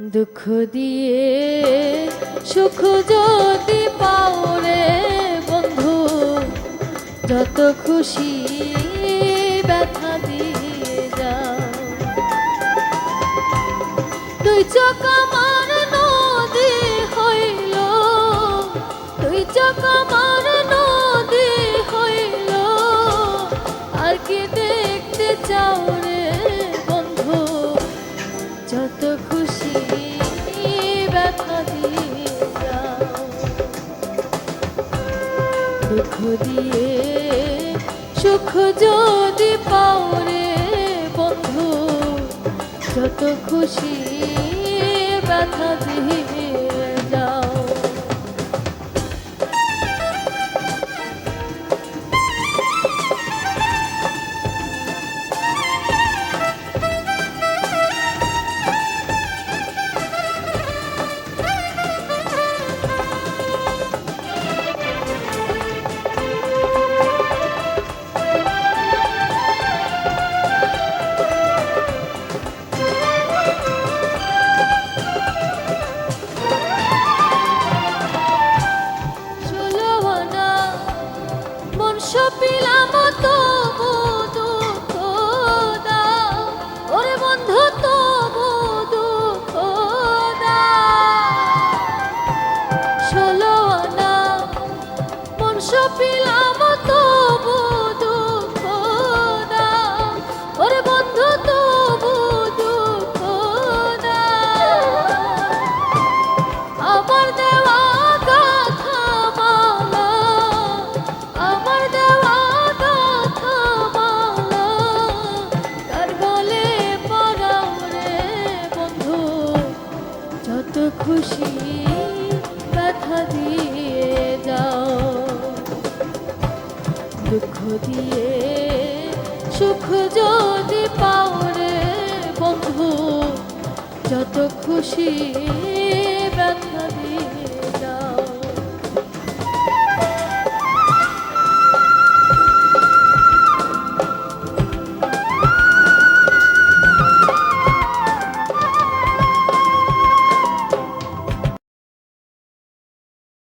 দুঃখ দিয়ে সুখ যদি পাও রে বন্ধু, যত খুশি ব্যথা দিয়ে যাও। তুই চোখ আমার নদী হইল তুই চোখ আমার যত খুশি ব্যথা দিয়ে দুঃখ দিয়ে সুখ যদি পাও রে বন্ধু যত খুশি যাও। সপিলাম তবু দুঃখ দাও। ওরে বন্ধু তবু দুঃখ দাও। ষোলো আনা মন সপিলাম তবু যত খুশি ব্যথা দিয়ে যাও। দুঃখ দিয়ে সুখ যদি পাও রে বন্ধু যত খুশি